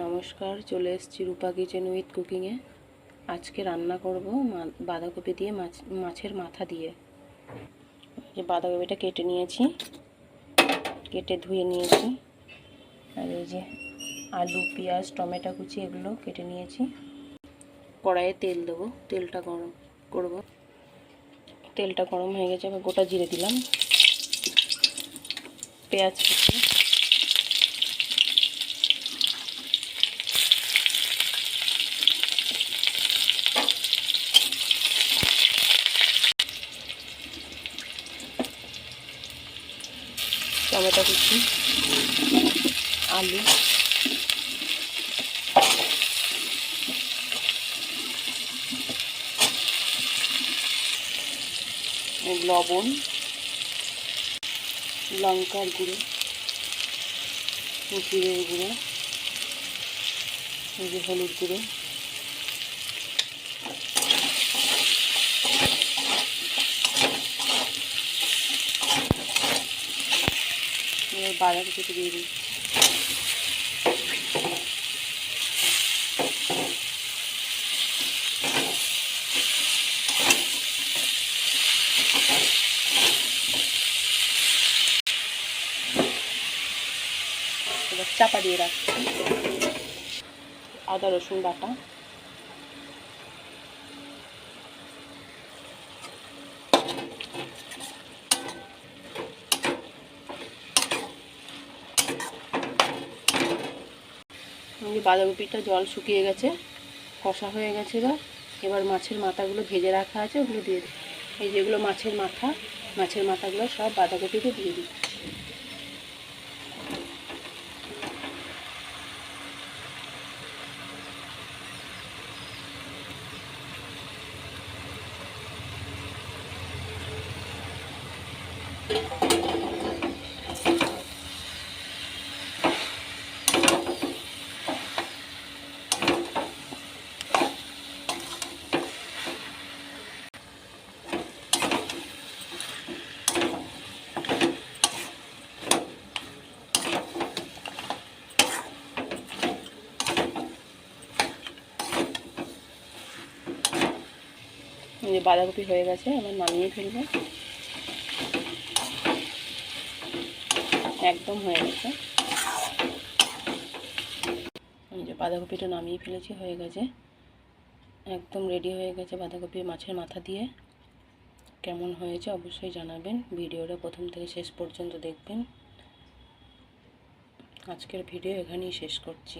নমস্কার, চলে এসেছি রূপা কিচেন উইথ কুকিংয়ে আজকে রান্না করব বাঁধাকপি দিয়ে মাছ, মাছের মাথা দিয়ে। যে বাঁধাকপিটা কেটে নিয়েছি, কেটে ধুয়ে নিয়েছি। আর এই যে আলু, পেঁয়াজ, টমেটো কুচি এগুলো কেটে নিয়েছি। কড়াইয়ে তেল দেবো, তেলটা গরম করব। তেলটা গরম হয়ে গেছে, এবার গোটা জিরে দিলাম। পেঁয়াজ কুচি। টমেটো কুচি আলু। লবণ লঙ্কার গুঁড়ো জিরের গুঁড়ো হলুদ গুঁড়ো এবার বাঁধাকপিটা দিয়ে দিই এবার চাপা দিয়ে রাখছি আদা রসুন বাটা বাঁধাকপিটা জল শুকিয়ে গেছে, কষা হয়ে গেছে এবার। এবার মাছের মাথাগুলো ভেজে রাখা আছে, ওগুলো দিয়ে দিই। এই যেগুলো মাছের মাথা, মাছের মাথাগুলো সব বাঁধাকপিতে দিয়ে দিই। যে বাঁধাকপি হয়ে গেছে, এবার নামিয়ে ফেলব। একদম হয়ে গেছে। যে বাঁধাকপিটা নামিয়ে ফেলেছি, হয়ে গেছে। একদম রেডি হয়ে গেছে বাঁধাকপি মাছের মাথা দিয়ে। কেমন হয়েছে অবশ্যই জানাবেন। ভিডিওটা প্রথম থেকে শেষ পর্যন্ত দেখবেন। আজকের ভিডিও এখানেই শেষ করছি।